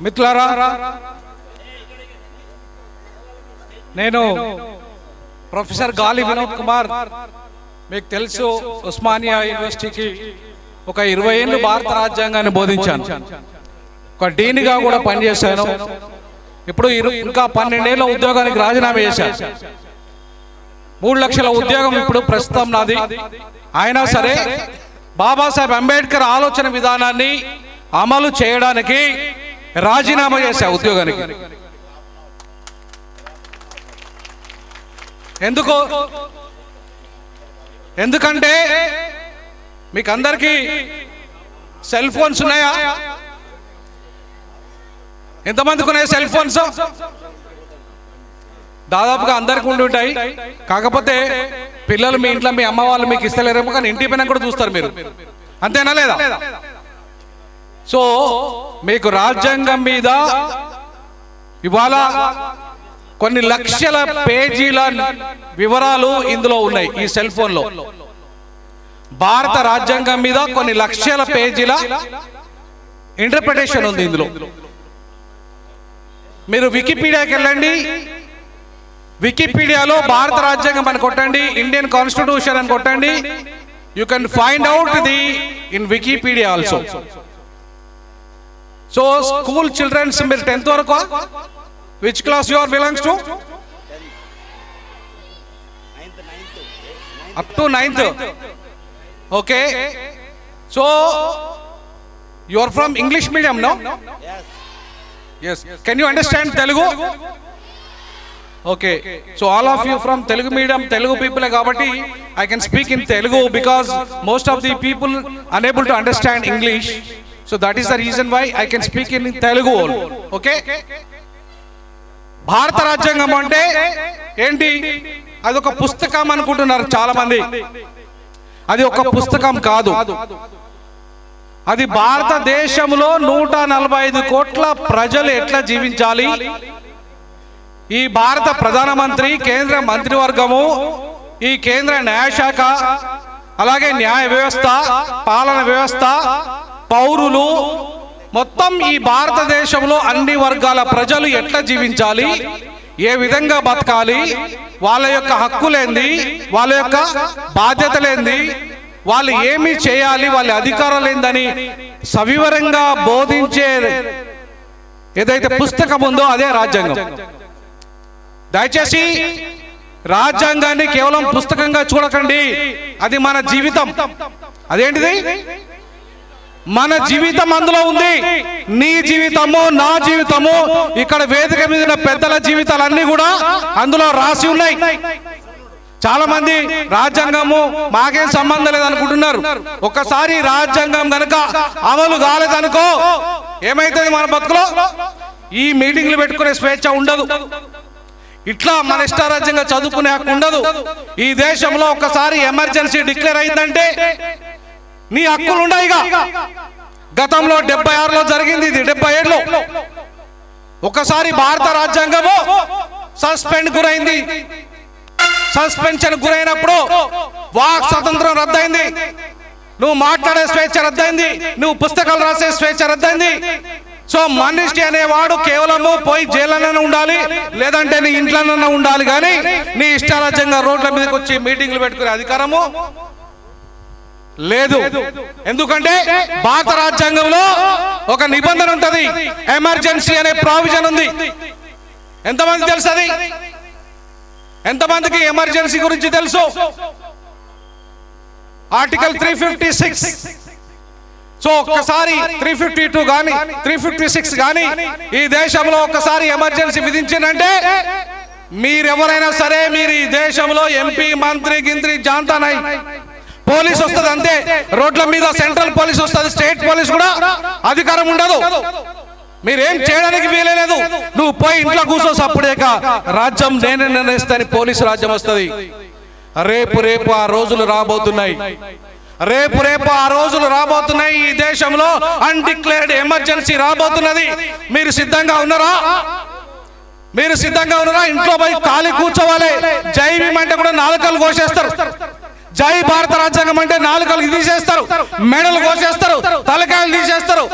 మిత్రులారా నేను ప్రొఫెసర్ గాలి వినోద్ కుమార్. మీకు తెలుసు ఉస్మానియా యూనివర్సిటీకి ఒక ఇరవై ఏళ్ళు భారత రాజ్యాంగాన్ని బోధించాను. ఒక డీన్గా కూడా పనిచేశాను. ఇప్పుడు ఇరు- ఇంకా పన్నెండేళ్ళ ఉద్యోగానికి రాజీనామా చేశాను. మూడు లక్షల ఉద్యోగం ఇప్పుడు ప్రస్తుతం నాది. అయినా సరే బాబాసాహెబ్ అంబేద్కర్ ఆలోచన విధానాన్ని అమలు చేయడానికి రాజీనామా చేశా ఉద్యోగానికి. ఎందుకు? ఎందుకంటే మీకు అందరికీ సెల్ ఫోన్స్ ఉన్నాయా? ఎంతమందికి ఉన్నాయి సెల్ ఫోన్స్? దాదాపుగా అందరికి ఉండి ఉంటాయి. కాకపోతే పిల్లలు మీ ఇంట్లో మీ అమ్మ వాళ్ళు మీకు ఇస్తలేరేమో కానీ ఇంటి పైన కూడా చూస్తారు మీరు. అంతేనా లేదా? సో మీకు రాజ్యాంగం మీద ఇవాళ కొన్ని లక్షల పేజీల వివరాలు ఇందులో ఉన్నాయి ఈ సెల్ ఫోన్లో. భారత రాజ్యాంగం మీద కొన్ని లక్షల పేజీల ఇంటర్ప్రిటేషన్ ఉంది ఇందులో. మీరు వికీపీడియాకి వెళ్ళండి. వికీపీడియాలో భారత రాజ్యాంగం అని కొట్టండి ఇండియన్ కాన్స్టిట్యూషన్ అని కొట్టండి. You can find out the in Wikipedia also so school childrens మీరు టెన్త్ వరకు? Which class your belongs to up to ninth okay so you are from English medium no yes can you understand Telugu okay so all of you from Telugu medium Telugu people కాబట్టి I can speak in Telugu because most of the people unable to understand English so that is the reason why I can speak in Telugu okay భారత రాజ్యాంగం అంటే ఏంటి అది ఒక పుస్తకం అనుకుంటున్నారు చాలా మంది అది ఒక పుస్తకం కాదు అది భారతదేశంలో నూట నలభై ఐదు కోట్ల ప్రజలు ఎట్లా జీవించాలి ఈ భారత ప్రధానమంత్రి కేంద్ర మంత్రివర్గము ఈ కేంద్ర న్యాయశాఖ అలాగే న్యాయ వ్యవస్థ పాలన వ్యవస్థ పౌరులు మొత్తం ఈ భారతదేశంలో అన్ని వర్గాల ప్రజలు ఎట్లా జీవించాలి? ఏ విధంగా బతకాలి? వాళ్ళ యొక్క హక్కులేంది? వాళ్ళ యొక్క బాధ్యతలేంది? వాళ్ళు ఏమి చేయాలి? వాళ్ళ అధికారాలు ఏందని సవివరంగా బోధించే ఏదైతే పుస్తకం ఉందో అదే రాజ్యాంగం. దయచేసి రాజ్యాంగాన్ని కేవలం పుస్తకంగా చూడకండి. అది మన జీవితం. అదేంటిది? మన జీవితం అందులో ఉంది. నీ జీవితము నా జీవితము ఇక్కడ వేదిక మీద పెద్దల జీవితాలన్నీ కూడా అందులో రాసి ఉన్నాయి. చాలా మంది రాజ్యాంగము మాకేం సంబంధం లేదనుకుంటున్నారు. ఒక్కసారి రాజ్యాంగం కనుక అమలు కాలేదనుకో ఏమైతుంది మన బతుకులో? ఈ మీటింగ్లు పెట్టుకునే స్వేచ్ఛ ఉండదు. ఇట్లా మన ఇష్టారాజ్యంగా చదువుకునే హక్కు ఉండదు. ఈ దేశంలో ఒక్కసారి ఎమర్జెన్సీ డిక్లేర్ అయిందంటే నీ హక్కులు ఉన్నాయిగా గతంలో డెబ్బై ఆరులో జరిగింది ఇది డెబ్బై ఏడులో. ఒకసారి భారత రాజ్యాంగము సస్పెండ్ గురైంది. సస్పెన్షన్ గురైనప్పుడు వాక్ స్వతంత్రం రద్దయింది. నువ్వు మాట్లాడే స్వేచ్ఛ రద్దయింది. నువ్వు పుస్తకాలు రాసే స్వేచ్ఛ రద్దయింది. సో మనిషి అనేవాడు కేవలము పోయి జైల్లోనే ఉండాలి లేదంటే నీ ఇంట్లోనే ఉండాలి కానీ నీ ఇష్టారాజ్యంగా రోడ్ల మీదకి వచ్చి మీటింగ్లు పెట్టుకునే అధికారము లేదు. ఎందుకంటే భారత రాజ్యాంగంలో ఒక నిబంధన ఉంటది. ఎమర్జెన్సీ అనే ప్రావిజన్ ఉంది. ఎంతమంది తెలుసు అది? ఎంతమందికి ఎమర్జెన్సీ గురించి తెలుసు? Article three fifty six. So ఒక్కసారి త్రీ ఫిఫ్టీ టూ కానీ త్రీ ఫిఫ్టీ సిక్స్ కానీ ఈ దేశంలో ఒక్కసారి ఎమర్జెన్సీ విధించిందంటే మీరెవరైనా సరే మీరు ఈ దేశంలో ఎంపీ మంత్రి గింత్రి జాంతానై పోలీస్ వస్తుంది అంతే. రోడ్ల మీద సెంట్రల్ పోలీస్ వస్తుంది స్టేట్ పోలీస్ కూడా అధికారం ఉండదు. మీరేం చేయడానికి వీలేదు నువ్వు పోయి ఇంట్లో కూర్చో సప్పుడేక రాజ్యం నేనే నిర్ణయిస్తాను పోలీసు రాజ్యం వస్తుంది. రేపు రేపు ఆ రోజులు రాబోతున్నాయి. రేపు రేపు ఆ రోజులు రాబోతున్నాయి. ఈ దేశంలో అన్డిక్లేర్డ్ ఎమర్జెన్సీ రాబోతున్నది. మీరు సిద్ధంగా ఉన్నారా? మీరు సిద్ధంగా ఉన్నారా? ఇంట్లో పోయి ఖాళీ కూర్చోవాలి. జై భీమ్ అంటే కూడా నాలుకలు కోసేస్తారు. జై భారత రాజ్యాంగం అంటే నాలుకలు తీసేస్తారు. మెడలు కోసేస్తారు. తలకాయలు తీసేస్తారు.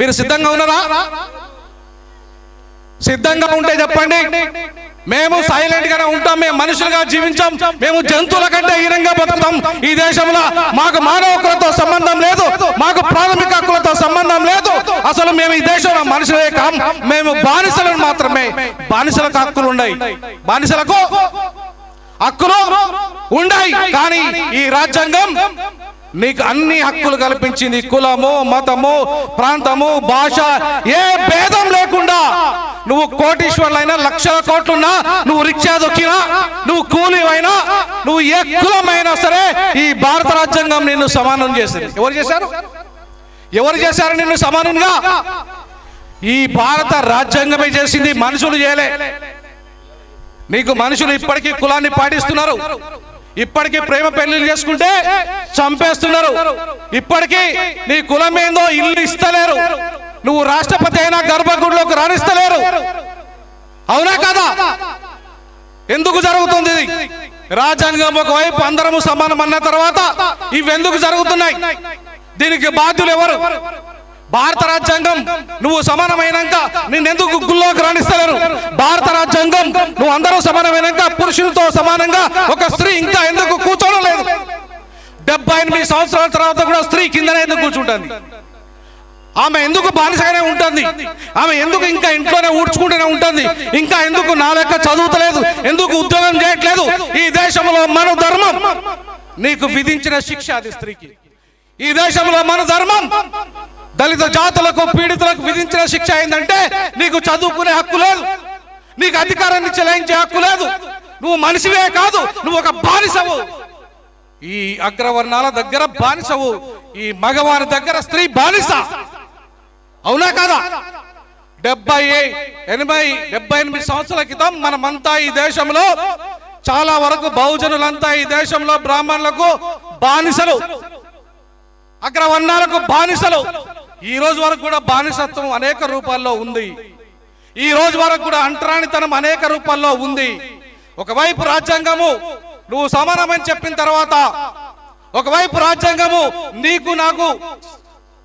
మీరు సిద్ధంగా ఉన్నారా? సిద్ధంగా ఉంటే చెప్పండి. మేము సైలెంట్ గానే ఉంటాం. మేము మనుషులుగా జీవించాం. మేము జంతువుల కంటే హీనంగా బతుకుతాం. ఈ దేశంలో మాకు మానవ హక్కులతో సంబంధం లేదు. మాకు ప్రాథమిక హక్కులతో సంబంధం లేదు. అసలు మేము ఈ దేశంలో మనుషులే కాం. మేము బానిసలను మాత్రమే. బానిసలకు హక్కులు ఉన్నాయి. బానిసలకు హక్కులు. ఉన్నాయి కానీ ఈ రాజ్యాంగం నీకు అన్ని హక్కులు కల్పించింది కులము మతము ప్రాంతము భాష ఏ భేదం లేకుండా నువ్వు కోటీశ్వర్లైనా లక్షల కోట్లున్నా నువ్వు రిక్షా దొక్కినా నువ్వు కూలివైనా నువ్వు ఏ కులమైనా సరే ఈ భారత రాజ్యాంగం నిన్ను సమానం చేసింది. ఎవరు చేశారు? ఎవరు చేశారు నిన్ను సమానంగా? ఈ భారత రాజ్యాంగమే చేసింది మనుషులు చేయలే. నీకు మనుషులు ఇప్పటికీ కులాన్ని పాటిస్తున్నారు. ఇప్పటికీ ప్రేమ పెళ్ళిళ్ళు చేసుకుంటే చంపేస్తున్నారు. ఇప్పటికీ నీ కులం ఏందో ఇల్లు ఇస్తలేరు. నువ్వు రాష్ట్రపతి అయినా గర్భగుడిలోకి రాణిస్తలేరు. అవునా కదా? ఎందుకు జరుగుతుంది ఇది? రాజ్యాంగం ఒకవైపు అందరము సమానం అన్న తర్వాత ఇవి ఎందుకు జరుగుతున్నాయి? దీనికి బాధ్యులు ఎవరు? భారత రాజ్యాంగం నువ్వు సమానమైనాక నిన్నెందుకు గుల్లోకి రాణిస్తలేరు? భారత రాజ్యాంగం నువ్వు అందరూ సమానమైనాక పురుషులతో సమానంగా ఒక స్త్రీ ఇంకా ఎందుకు కూర్చోడం లేదు? డెబ్బై ఎనిమిది సంవత్సరాల తర్వాత కూడా స్త్రీ కిందనే ఎందుకు కూర్చుంటుంది? ఆమె ఎందుకు బానిసగానే ఉంటుంది? ఆమె ఎందుకు ఇంకా ఇంట్లోనే ఊడ్చుకుంటూనే ఉంటుంది? ఇంకా ఎందుకు నా లెక్క చదువుతలేదు? ఎందుకు ఉద్యోగం చేయట్లేదు? ఈ దేశంలో మన ధర్మం నీకు విధించిన శిక్ష అది స్త్రీకి. ఈ దేశంలో మన ధర్మం దళిత జాతులకు పీడితులకు విధించిన శిక్ష ఏంటంటే నీకు చదువుకునే హక్కు లేదు నీకు అధికారాన్ని చెలాయించే హక్కు లేదు. నువ్వు మనిషివే కాదు నువ్వు ఒక బానిసవు. ఈ అగ్రవర్ణాల దగ్గర బానిసవు ఈ మగవారి దగ్గర స్త్రీ బానిస. అవునా కదా? డెబ్బై ఎనభై డెబ్బై ఎనిమిది సంవత్సరాల క్రితం మనమంతా ఈ దేశంలో చాలా వరకు బహుజనులంతా ఈ దేశంలో బ్రాహ్మణులకు బానిసలు అగ్రవర్ణాలకు బానిసలు. ఈ రోజు వరకు కూడా బానిసత్వం అనేక రూపాల్లో ఉంది. ఈ రోజు వరకు కూడా అంటరానితనం అనేక రూపాల్లో ఉంది. ఒకవైపు రాజ్యాంగము నువ్వు సమానమని చెప్పిన తర్వాత ఒకవైపు రాజ్యాంగము నీకు నాకు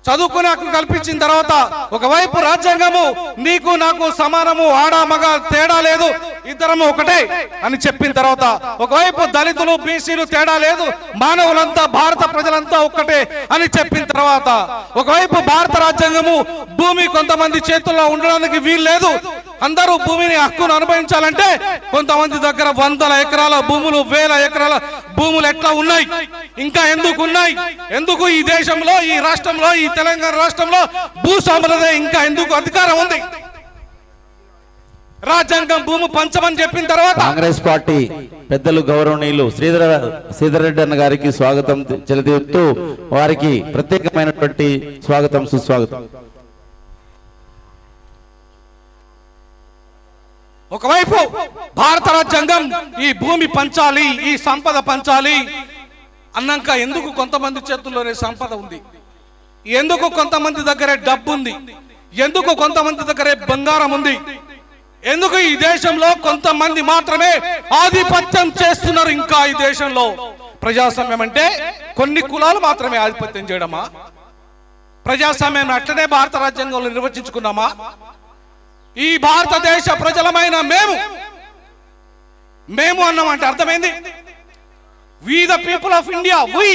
చదువుకునే హక్కు కల్పించిన తర్వాత ఒకవైపు రాజ్యాంగము నీకు నాకు సమానము ఆడ మగ తేడా లేదు ఇద్దరము ఒకటే అని చెప్పిన తర్వాత ఒకవైపు దళితులు బీసీలు తేడా లేదు మానవులంతా భారత ప్రజలంతా ఒక్కటే అని చెప్పిన తర్వాత ఒకవైపు భారత రాజ్యాంగము భూమి కొంతమంది చేతుల్లో ఉండడానికి వీలు లేదు అందరూ భూమిని హక్కును అనుభవించాలంటే కొంతమంది దగ్గర వందల ఎకరాల భూములు వేల ఎకరాల భూములు ఎట్లా ఉన్నాయి? ఇంకా ఎందుకు ఉన్నాయి ఎందుకు ఈ దేశంలో ఈ రాష్ట్రంలో ఈ తెలంగాణ రాష్ట్రంలో భూస్వాములదే ఇంకా ఎందుకు అధికారం ఉంది? రాజ్యాంగం భూమి పంచమని చెప్పిన తర్వాత కాంగ్రెస్ పార్టీ పెద్దలు గౌరవనీయులు శ్రీధర శ్రీధర్ రెడ్డి అన్న గారికి స్వాగతం చెలతీస్తూ వారికి ప్రత్యేకమైనటువంటి స్వాగతం సుస్వాగతం. ఒకవైపు భారత రాజ్యాంగం ఈ భూమి పంచాలి ఈ సంపద పంచాలి అన్నాక ఎందుకు కొంతమంది చేతుల్లోనే సంపద ఉంది? ఎందుకు కొంతమంది దగ్గరే డబ్బు ఉంది ఎందుకు కొంతమంది దగ్గరే బంగారం ఉంది? ఎందుకు ఈ దేశంలో కొంతమంది మాత్రమే ఆధిపత్యం చేస్తున్నారు ఇంకా ఈ దేశంలో? ప్రజాస్వామ్యం అంటే కొన్ని కులాలు మాత్రమే ఆధిపత్యం చేయడమా? ప్రజాస్వామ్యం అట్లనే భారత రాజ్యాంగంలో నిర్వచించుకున్నామా? ఈ భారతదేశ ప్రజలమైన మేము మేము అన్నామంటే అర్థమైంది? We the people of India we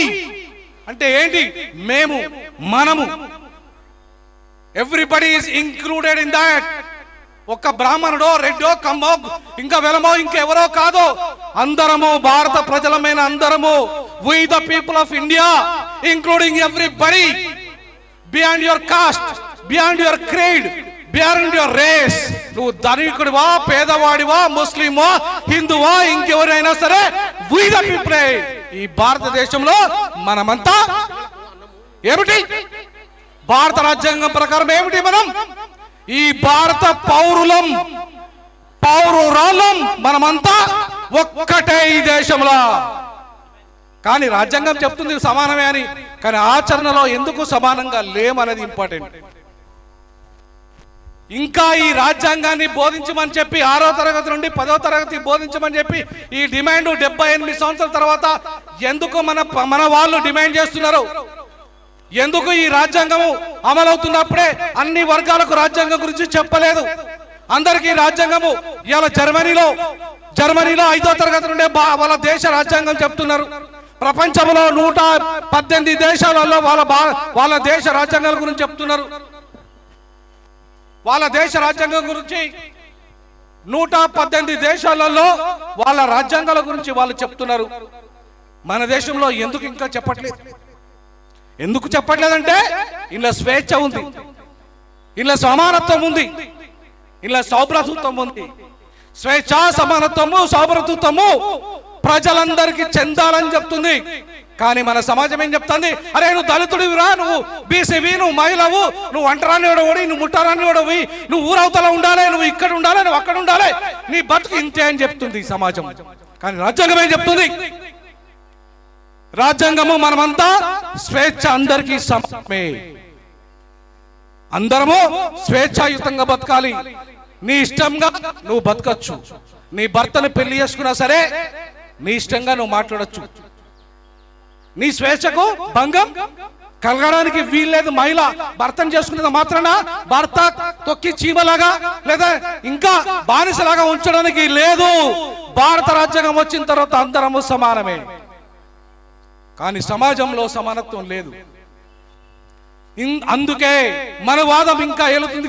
అంటే ఏంటి? మేము మనము. Everybody is included in that ఒక్క బ్రాహ్మణుడో రెడ్డో కమ్మో ఇంకా వెలమో ఇంకెవరో కాదో అందరము భారత ప్రజలమైన అందరము we the people of India including every body beyond your caste beyond your creed beyond your race నువ్వు ధనికుడివా పేదవాడివా ముస్లిమా హిందువా ఇంకెవరైనా సరే వి ద పీపుల్ ఈ భారతదేశంలో మనమంతా ఏమిటి? భారత రాజ్యాంగం ప్రకారం ఏమిటి మనం? ఈ భారత పౌరులం పౌరురాలం మనమంతా ఒక్కటే ఈ దేశంలో. కానీ రాజ్యాంగం చెప్తుంది సమానమే అని కానీ ఆచరణలో ఎందుకు సమానంగా లేమనేది ఇంపార్టెంట్ ఇంకా ఈ రాజ్యాంగాన్ని బోధించమని చెప్పి ఆరో తరగతి నుండి పదో తరగతి బోధించమని చెప్పి ఈ డిమాండ్ డెబ్బై ఎనిమిది సంవత్సరాల తర్వాత ఎందుకు మన మన వాళ్ళు డిమాండ్ చేస్తున్నారు? ఎందుకు ఈ రాజ్యాంగము అమలవుతున్నప్పుడే అన్ని వర్గాలకు రాజ్యాంగం గురించి చెప్పలేదు? అందరికీ రాజ్యాంగము ఇవాళ జర్మనీలో జర్మనీలో ఐదో తరగతి నుండే బా- వాళ్ళ దేశ రాజ్యాంగం చెప్తున్నారు. ప్రపంచంలో నూట పద్దెనిమిది దేశాలలో వాళ్ళ బా- వాళ్ళ దేశ రాజ్యాంగాల గురించి చెప్తున్నారు. వాళ్ళ దేశ రాజ్యాంగం గురించి నూట పద్దెనిమిది దేశాలలో వాళ్ళ రాజ్యాంగాల గురించి వాళ్ళు చెప్తున్నారు. మన దేశంలో ఎందుకు ఇంకా చెప్పట్లేదు? ఎందుకు చెప్పట్లేదంటే ఇలా స్వేచ్ఛ ఉంది. ఇలా సమానత్వం ఉంది. ఇలా సౌభ్రతత్వం ఉంది. స్వేచ్ఛ సమానత్వము సౌభ్రతత్వము ప్రజలందరికీ చెందాలని చెప్తుంది. కానీ మన సమాజం ఏం చెప్తుంది? అరే నువ్వు దళితుడివిరా నువ్వు బీసీవి నువ్వు మహిళవు నువ్వు వంటరాని ఓడవి నువ్వు ముట్టరాని ఓడవి నువ్వు ఊరవతల ఉండాలి నువ్వు ఇక్కడ ఉండాలి నువ్వు అక్కడ ఉండాలి. నీ బతుకు ఇంతే అని చెప్తుంది ఈ సమాజం. కానీ రాజ్యాంగం ఏం చెప్తుంది? రాజ్యాంగము మనమంతా స్వేచ్ఛ అందరికీ సమమే అందరము స్వేచ్ఛాయుతంగా బతకాలి. నీ ఇష్టంగా నువ్వు బతకచ్చు. నీ భర్తను పెళ్ళి చేసుకున్నా సరే నీ ఇష్టంగా నువ్వు మాట్లాడొచ్చు. నీ స్వేచ్ఛకు భంగం? కలగడానికి వీల్లేదు మహిళ భర్తను చేసుకునేది మాత్రాన భర్త తొక్కి చీమలాగా లేదా ఇంకా బానిసలాగా ఉంచడానికి లేదు. భారత రాజ్యాంగం వచ్చిన తర్వాత అందరము సమానమే. కానీ సమాజంలో సమానత్వం లేదు. అందుకే మన వాదం ఇంకా ఏలుతుంది